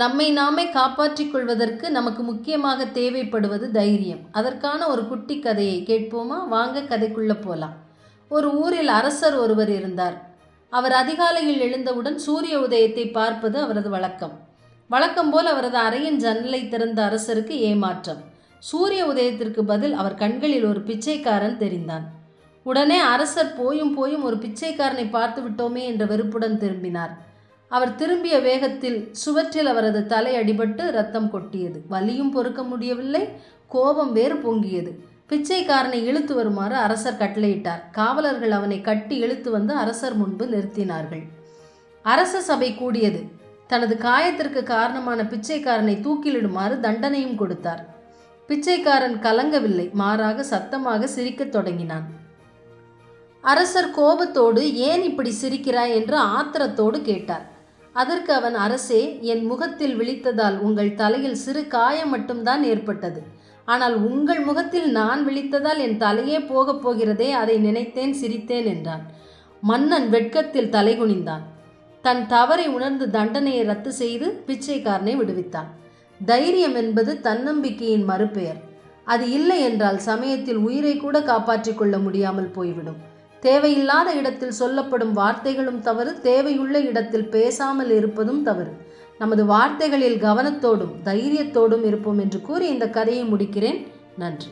நம்மை நாமே காப்பாற்றிக் கொள்வதற்கு நமக்கு முக்கியமாக தேவைப்படுவது தைரியம். அதற்கான ஒரு குட்டி கதையை கேட்போமா? வாங்க கதைக்குள்ள போலாம். ஒரு ஊரில் அரசர் ஒருவர் இருந்தார். அவர் அதிகாலையில் எழுந்தவுடன் சூரிய உதயத்தை பார்ப்பது அவரது வழக்கம். வழக்கம் போல் அவரது அறையின் ஜன்னலை திறந்த அரசருக்கு ஏமாற்றம். சூரிய உதயத்திற்கு பதில் அவர் கண்களில் ஒரு பிச்சைக்காரன் தெரிந்தான். உடனே அரசர் போயும் போயும் ஒரு பிச்சைக்காரனை பார்த்து விட்டோமே என்ற வெறுப்புடன் திரும்பினார். அவர் திரும்பிய வேகத்தில் சுவற்றில் அவரது தலை அடிபட்டு ரத்தம் கொட்டியது. வலியும் பொறுக்க முடியவில்லை கோபம் வேறு பொங்கியது. பிச்சைக்காரனை இழுத்து வருமாறு அரசர் கட்டளையிட்டார். காவலர்கள் அவனை கட்டி இழுத்து வந்து அரசர் முன்பு நிறுத்தினார்கள். அரச சபை கூடியது. தனது காயத்திற்கு காரணமான பிச்சைக்காரனை தூக்கிலிடுமாறு தண்டனையும் கொடுத்தார். பிச்சைக்காரன் கலங்கவில்லை மாறாக சத்தமாக சிரிக்கத் தொடங்கினான். அரசர் கோபத்தோடு ஏன் இப்படி சிரிக்கிறாய்? என்று ஆத்திரத்தோடு கேட்டார். அதற்கு அவன் அரசே என் முகத்தில் விழித்ததால் உங்கள் தலையில் சிறு காயம் மட்டும்தான் ஏற்பட்டது. ஆனால் உங்கள் முகத்தில் நான் விழித்ததால் என் தலையே போகப் போகிறதே அதை நினைத்தேன் சிரித்தேன் என்றான். மன்னன் வெட்கத்தில் தலைகுனிந்தான் தன் தவறை உணர்ந்து தண்டனையை ரத்து செய்து பிச்சைக்காரனை விடுவித்தான். தைரியம் என்பது தன்னம்பிக்கையின் மறுபெயர். அது இல்லை என்றால் சமயத்தில் உயிரை கூட காப்பாற்றிக் கொள்ள முடியாமல் போய்விடும். தேவையில்லாத இடத்தில் சொல்லப்படும் வார்த்தைகளும் தவறு தேவையுள்ள இடத்தில் பேசாமல் இருப்பதும் தவறு. நமது வார்த்தைகளில் கவனத்தோடும் தைரியத்தோடும் இருப்போம் என்று கூறி இந்த கதையை முடிக்கிறேன். நன்றி.